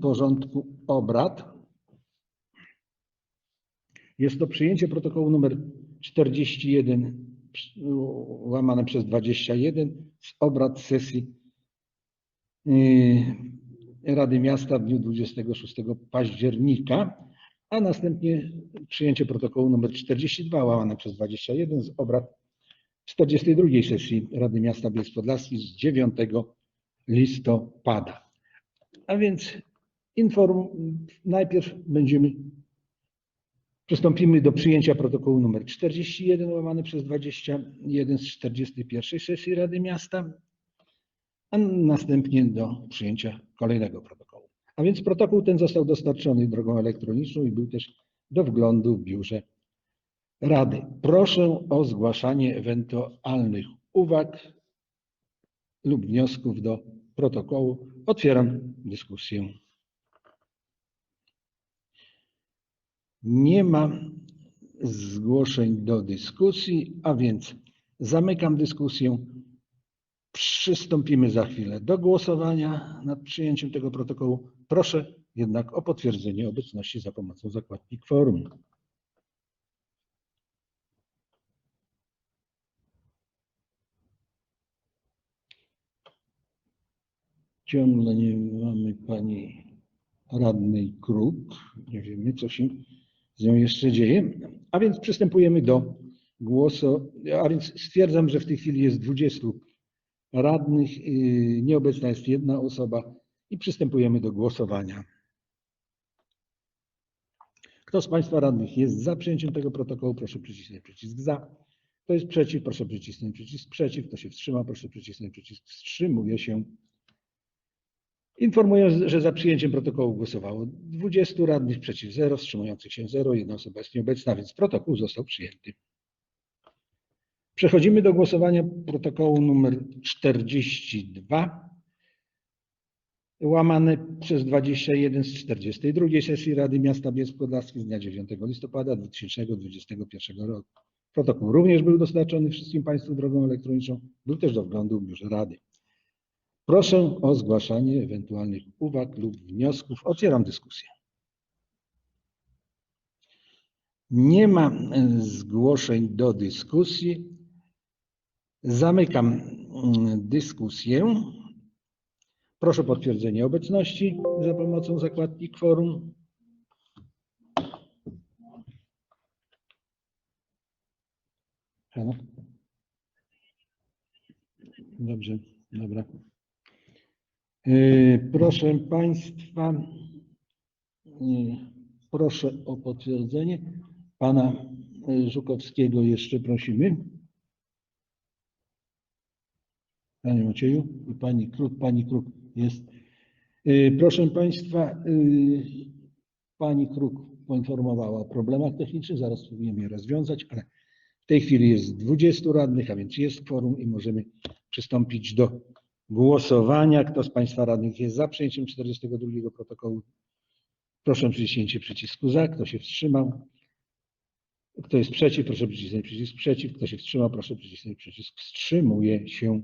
porządku obrad jest to przyjęcie protokołu numer 41 przy- łamane przez 21 z obrad sesji yy, Rady Miasta w dniu 26 października, a następnie przyjęcie protokołu numer 42 łamane przez 21 z obrad 42 sesji Rady Miasta Bielsk Podlaski z 9 listopada. A więc inform, najpierw będziemy Przystąpimy do przyjęcia protokołu numer 41 łamane przez 21 z 41 sesji Rady Miasta, a następnie do przyjęcia kolejnego protokołu. A więc protokół ten został dostarczony drogą elektroniczną i był też do wglądu w biurze Rady. Proszę o zgłaszanie ewentualnych uwag lub wniosków do protokołu. Otwieram dyskusję. Nie ma zgłoszeń do dyskusji, a więc zamykam dyskusję. Przystąpimy za chwilę do głosowania nad przyjęciem tego protokołu. Proszę jednak o potwierdzenie obecności za pomocą zakładki kworum. Ciągle nie mamy pani radnej Kruk. Nie wiemy, co się z nią jeszcze dzieje. A więc przystępujemy do głosu. A więc stwierdzam, że w tej chwili jest 20 radnych. yy, Nieobecna jest jedna osoba i przystępujemy do głosowania. Kto z Państwa radnych jest za przyjęciem tego protokołu, proszę przycisnąć przycisk za. Kto jest przeciw, proszę przycisnąć przycisk przeciw. Kto się wstrzymał, proszę przycisnąć przycisk wstrzymuje się. Informuję, że za przyjęciem protokołu głosowało 20 radnych, przeciw 0, wstrzymujących się 0, jedna osoba jest nieobecna, więc protokół został przyjęty. Przechodzimy do głosowania protokołu numer 42, łamane przez 21 z 42 sesji Rady Miasta Bielsk Podlaski z dnia 9 listopada 2021 roku. Protokół również był dostarczony wszystkim Państwu drogą elektroniczną, był też do wglądu w biurze Rady. Proszę o zgłaszanie ewentualnych uwag lub wniosków. Otwieram dyskusję. Nie ma e, zgłoszeń do dyskusji. Zamykam mm, dyskusję. Proszę o potwierdzenie obecności za pomocą zakładki kworum. Dobrze, dobra. E, Proszę Państwa, e, proszę o potwierdzenie. Pana e, Żukowskiego jeszcze prosimy. Panie Macieju i Pani Kruk, Pani Kruk jest. Proszę Państwa, Pani Kruk poinformowała o problemach technicznych, zaraz spróbujemy je rozwiązać, ale w tej chwili jest 20 radnych, a więc jest kworum i możemy przystąpić do głosowania. Kto z Państwa radnych jest za przyjęciem 42 protokołu? Proszę o przyciśnięcie przycisku za. Kto się wstrzymał? Kto jest przeciw? Proszę przycisnąć przycisk przeciw. Kto się wstrzymał? Proszę przycisnąć przycisk wstrzymuje się.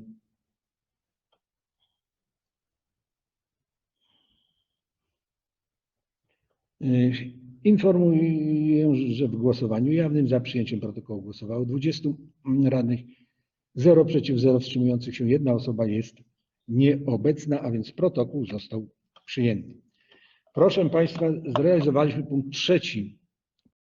Y, Informuję, że w głosowaniu jawnym za przyjęciem protokołu głosowało 20 radnych, 0 przeciw, 0 wstrzymujących się. Jedna osoba jest nieobecna, a więc protokół został przyjęty. Proszę Państwa, zrealizowaliśmy punkt trzeci